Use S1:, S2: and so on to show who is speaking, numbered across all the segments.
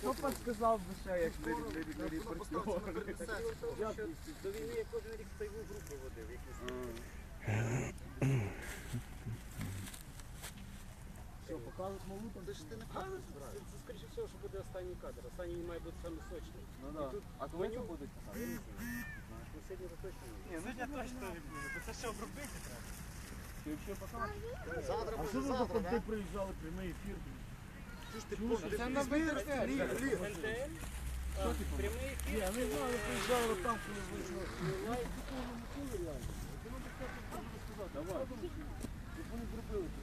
S1: Хто підказав би ще, як не репортер?
S2: До війни я кожен рік пайову групу водив.
S1: Що, покажуть малу?
S2: Це ж ти не кажеш. Це, скоріше всього, що буде останній кадр. Останній має бути саме сочний.
S1: Ну да. А коли будуть?
S2: Ну, сьогодні ні.
S3: Ні, ну я точно не буду, це ще обробити треба.
S1: Ти взагалі покажеш?
S2: Завтра
S4: А що ви за конти приїжджали прямий ефір?
S1: Це на ВРТ.
S2: НТН? А, Прямий ефір.
S4: Ні, не знаю, приїжджали там, коли вийшло.
S1: Давай.
S4: Як вони зробили це?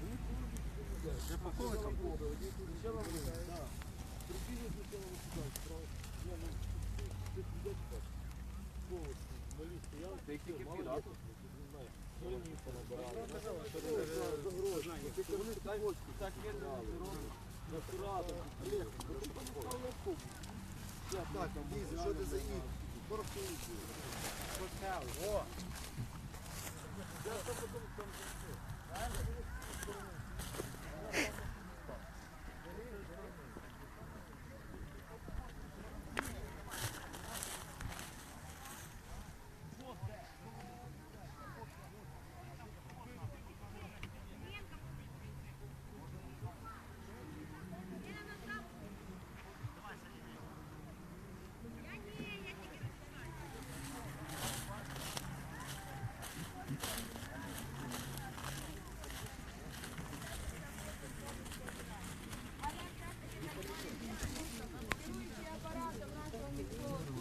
S4: Вони коли
S1: Це по колу там було.
S4: Спочатку так. Прикинь, спочатку вони сюди, справа. Ні, ну, ти так. Коло, малі стояли.
S1: Ти їх тільки
S4: мало не знаю. Вони понабирали. Загрозні. Тільки вони так так. Олег, ти так, на автобус. Так, Ліза, що ти за їх? Порахуйте.
S3: О,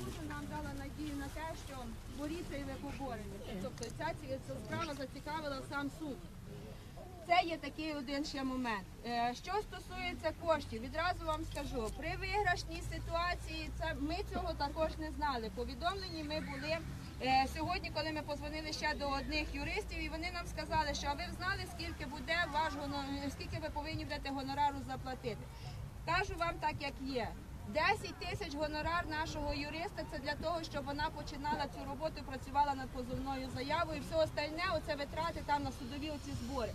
S5: Дуже нам дала надію на те, що і. Тобто ця, справа зацікавила сам суд. Це є такий один ще момент. Е, Що стосується коштів, відразу вам скажу, при виграшній ситуації це ми цього також не знали. Повідомлені ми були е, сьогодні, коли ми позвонили ще до одних юристів, і вони нам сказали, що ви знали, скільки буде ваш гонор- скільки ви повинні будете гонорару заплатити. Кажу вам так, як є. 10 тисяч гонорар нашого юриста це для того, щоб вона починала цю роботу, працювала над позовною заявою. Все остальне, оце витрати там на судові оці збори.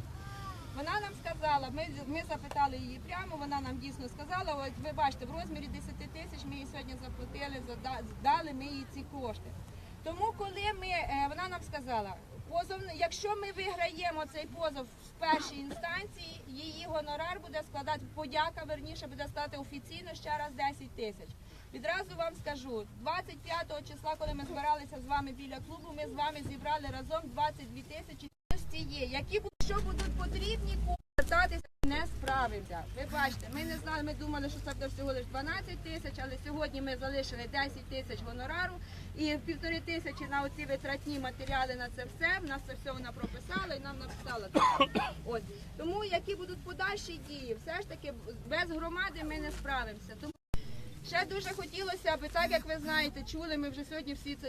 S5: Вона нам сказала, ми, ми запитали її прямо, вона нам дійсно сказала, от ви бачите, в розмірі 10 тисяч ми їй сьогодні заплатили, зада- дали ми їй ці кошти. Тому коли ми, е, вона нам сказала, позов, якщо ми виграємо цей позов в першій інстанції, її гонорар буде складати, подяка верніше буде складати офіційно ще раз 10 тисяч. Відразу вам скажу, 25 числа, коли ми збиралися з вами біля клубу, ми з вами зібрали разом 22 тисячі є, які що будуть потрібні не справився. Ви бачите, ми не знали, ми думали, що це буде всього лише 12 тисяч, але сьогодні ми залишили 10 тисяч гонорару і півтори тисячі на оці витратні матеріали на це все. В нас це все вона прописала і нам написала. Ось тому які будуть подальші дії, все ж таки без громади ми не справимося. Тому ще дуже хотілося аби так, як ви знаєте, чули ми вже сьогодні всі це.